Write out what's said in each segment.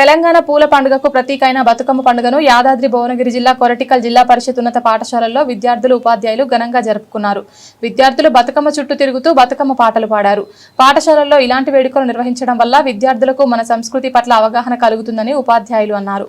తెలంగాణ పూల పండుగకు ప్రతీకైన బతుకమ్మ పండుగను యాదాద్రి భువనగిరి జిల్లా కొరటికల్ జిల్లా పరిషత్ ఉన్నత పాఠశాలల్లో విద్యార్థులు ఉపాధ్యాయులు ఘనంగా జరుపుకున్నారు. విద్యార్థులు బతుకమ్మ చుట్టూ తిరుగుతూ బతుకమ్మ పాటలు పాడారు. పాఠశాలల్లో ఇలాంటి వేడుకలు నిర్వహించడం వల్ల విద్యార్థులకు మన సంస్కృతి పట్ల అవగాహన కలుగుతుందని ఉపాధ్యాయులు అన్నారు.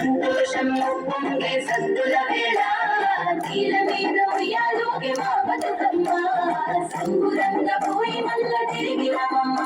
సంతోషం పొంగే సందుల వేళ నీల మీద ఉయ్యాలోకి మా బతుకమ్మ. సంబురంగా పోయి మళ్ళా తిరిగి రమ్మమ్మ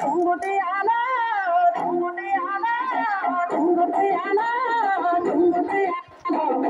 తుంగుటి ఆలా